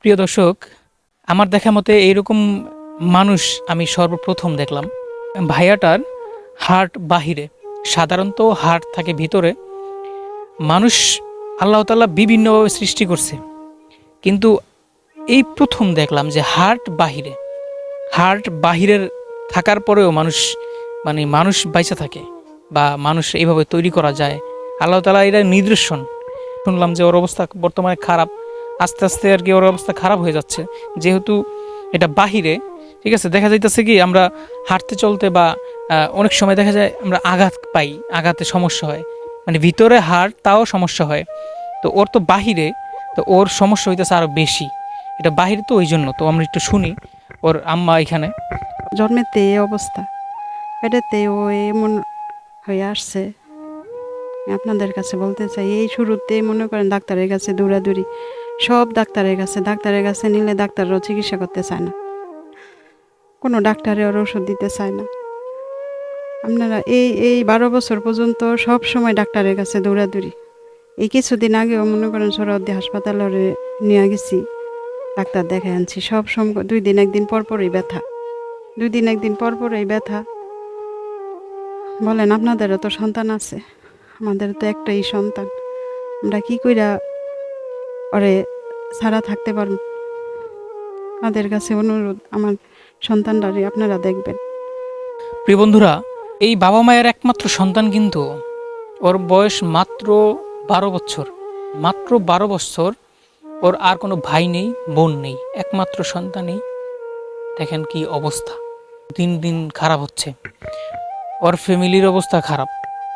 প্রিয় দর্শক, আমার দেখা মতে এইরকম মানুষ আমি সর্বপ্রথম দেখলাম। ভাইয়াটার হার্ট বাহিরে, সাধারণত হার্ট থাকে ভিতরে, মানুষ আল্লাহ তাআলা বিভিন্নভাবে সৃষ্টি করছে। কিন্তু এই প্রথম দেখলাম যে হার্ট বাহিরে, হার্ট বাহিরের থাকার পরেও মানুষ মানে মানুষ বাইচা থাকে বা মানুষ এইভাবে তৈরি করা যায়। আল্লাহ তালা এটা নিদর্শন। শুনলাম যে ওর অবস্থা বর্তমানে খারাপ। আস্তে আস্তে আর কি ওর অবস্থা খারাপ হয়ে যাচ্ছে। যেহেতু এটা বাহিরে, ঠিক আছে? দেখা যাইতেছে কি, আমরা হাঁটতে চলতে বা অনেক সময় দেখা যায় আমরা আঘাত পাই, আঘাতে সমস্যা হয়। মানে ভিতরে হাড় তাও সমস্যা হয়। তো ওর তো বাহিরে, তো ওর সমস্যা হইতেছে আরও বেশি। এটা বাহিরে তো ওই জন্য তো আমরা একটু শুনি ওর আম্মা এখানে। জন্মেতে এই অবস্থা। পেটেতে ও এমন হয়ে আসছে। আপনাদের কাছে বলতে চাই, এই শুরুতে মনে করেন ডাক্তারের কাছে দৌড়াদৌড়ি। সব ডাক্তারের কাছে ডাক্তারের কাছে নিলে ডাক্তাররাও চিকিৎসা করতে চায় না। কোনো ডাক্তারে ওর ওষুধ দিতে চায় না। আপনারা এই এই বারো বছর পর্যন্ত সব সময় ডাক্তারের কাছে দৌড়াদৌড়ি। এই কিছুদিন আগেও মনে করেন সোহরাওয়ার্দী হাসপাতালে নিয়ে গেছি, ডাক্তার দেখে আনছি। সব সময় দুই দিন, একদিন পর পরই ব্যথা। দুই দিন, একদিন পর পর ব্যথা। বলেন, আপনাদেরও তো সন্তান আছে। আমাদের তো একটাই সন্তান। আমরা কি কইরা ওরে ছাড়া থাকতে পারব তাদের কাছে অনুরোধ, আমার সন্তানটারে আপনারা দেখবেন। প্রিয় বন্ধুরা, এই বাবা মায়ের একমাত্র সন্তান কিন্তু ওর বয়স মাত্র বারো বছর। মাত্র বারো বছর ওর আর কোনো ভাই নেই, বোন নেই, একমাত্র সন্তানই। দেখেন কি অবস্থা। দিন দিন খারাপ হচ্ছে। ওর ফ্যামিলির অবস্থা খারাপ।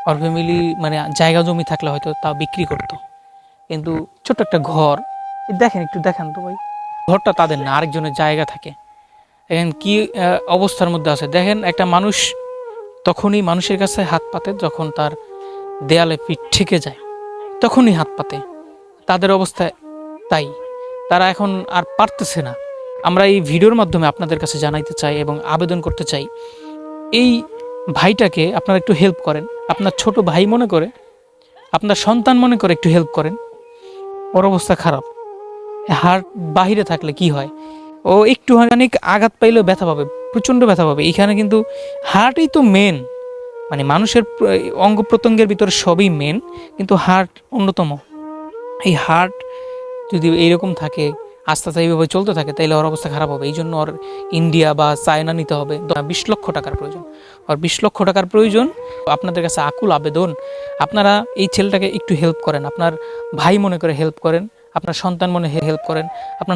ওর ফ্যামিলি মানে জায়গা জমি থাকলে হয়তো তা বিক্রি করতো। কিন্তু ছোট্ট একটা ঘর। দেখেন, একটু দেখেন তো ভাই। ঘরটা তাদের না, আরেকজনের জায়গা থাকে। দেখেন কি অবস্থার মধ্যে আছে? দেখেন, একটা মানুষ তখনই মানুষের কাছে হাত পাতে যখন তার দেয়ালে পিঠ ঠেকে যায়। তখনই হাত পাতে। তাদের অবস্থা তাই। তারা এখন আর পারতেছে না। আমরা এই ভিডিওর মাধ্যমে আপনাদের কাছে জানাইতে চাই এবং আবেদন করতে চাই, এই ভাইটাকে আপনারা একটু হেল্প করেন। আপনার ছোট ভাই মনে করে, আপনার সন্তান মনে করে একটু হেল্প করেন। ওর অবস্থা খারাপ। হার্ট বাহিরে থাকলে কি হয়? ও একটু অনেক আঘাত পাইলেও ব্যথা পাবে, প্রচণ্ড ব্যথা পাবে। এখানে কিন্তু হার্টই তো মেন মানে মানুষের অঙ্গ প্রত্যঙ্গের ভিতরে সবই মেন কিন্তু হার্ট অন্যতম। এই হার্ট যদি এইরকম থাকে আস্তে আস্তে এইভাবে চলতে থাকে, তাইলে ওর অবস্থা খারাপ হবে। এই জন্য ওর ইন্ডিয়া বা চায়না নিতে হবে। বিশ লক্ষ টাকার প্রয়োজন। ওর বিশ লক্ষ টাকার প্রয়োজন, আপনাদের কাছে আকুল আবেদন। আপনারা এই ছেলেটাকে একটু হেল্প করেন। আপনার ভাই মনে করে হেল্প করেন। আপনার সন্তান মনে হেল্প করেন। আপনার